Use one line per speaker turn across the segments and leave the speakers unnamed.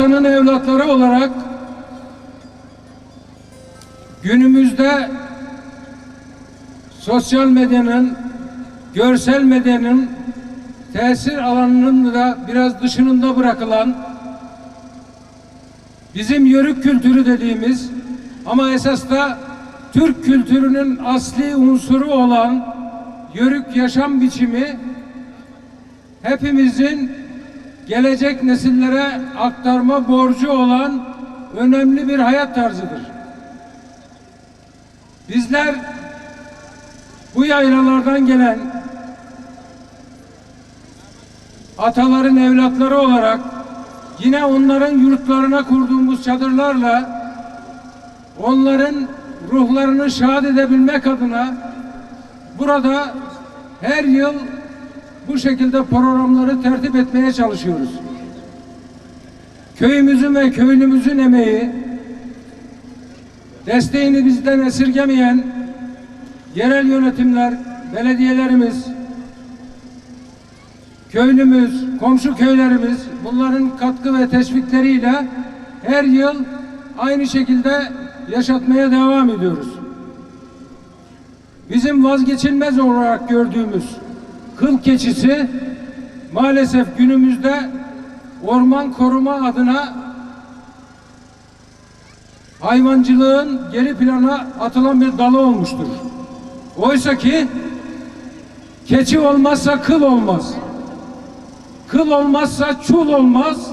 Vatanın evlatları olarak günümüzde sosyal medyanın, görsel medyanın tesir alanının da biraz dışında bırakılan bizim yörük kültürü dediğimiz ama esas da Türk kültürünün asli unsuru olan yörük yaşam biçimi hepimizin gelecek nesillere aktarma borcu olan önemli bir hayat tarzıdır. Bizler bu yaylalardan gelen ataların evlatları olarak yine onların yurtlarına kurduğumuz çadırlarla onların ruhlarını şad edebilmek adına burada her yıl bu şekilde programları tertip etmeye çalışıyoruz. Köyümüzün ve köylümüzün emeği, desteğini bizden esirgemeyen yerel yönetimler, belediyelerimiz, köylümüz, komşu köylerimiz bunların katkı ve teşvikleriyle her yıl aynı şekilde yaşatmaya devam ediyoruz. Bizim vazgeçilmez olarak gördüğümüz kıl keçisi maalesef günümüzde orman koruma adına hayvancılığın geri plana atılan bir dalı olmuştur. Oysa ki keçi olmazsa kıl olmaz. Kıl olmazsa çul olmaz.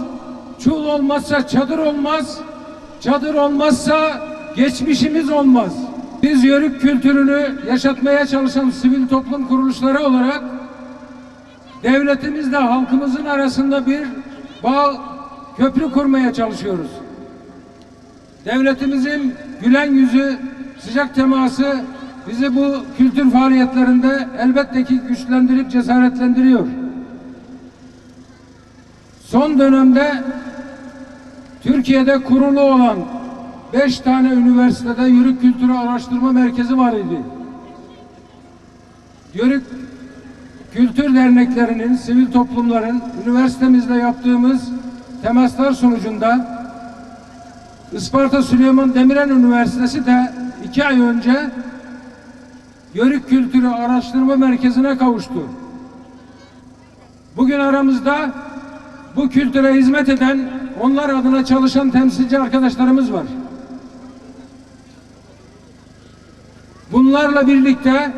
Çul olmazsa çadır olmaz. Çadır olmazsa geçmişimiz olmaz. Biz yörük kültürünü yaşatmaya çalışan sivil toplum kuruluşları olarak devletimizle halkımızın arasında bir bağ köprü kurmaya çalışıyoruz. Devletimizin gülen yüzü, sıcak teması bizi bu kültür faaliyetlerinde elbette ki güçlendirip cesaretlendiriyor. Son dönemde Türkiye'de kurulu olan beş tane üniversitede Yörük Kültürü Araştırma Merkezi var idi. Yörük kültür derneklerinin, sivil toplumların üniversitemizde yaptığımız temaslar sonucunda Isparta Süleyman Demirel Üniversitesi de iki ay önce Yörük Kültürü Araştırma Merkezi'ne kavuştu. Bugün aramızda bu kültüre hizmet eden, onlar adına çalışan temsilci arkadaşlarımız var. Bunlarla birlikte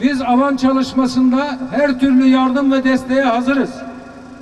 biz alan çalışmasında her türlü yardım ve desteğe hazırız.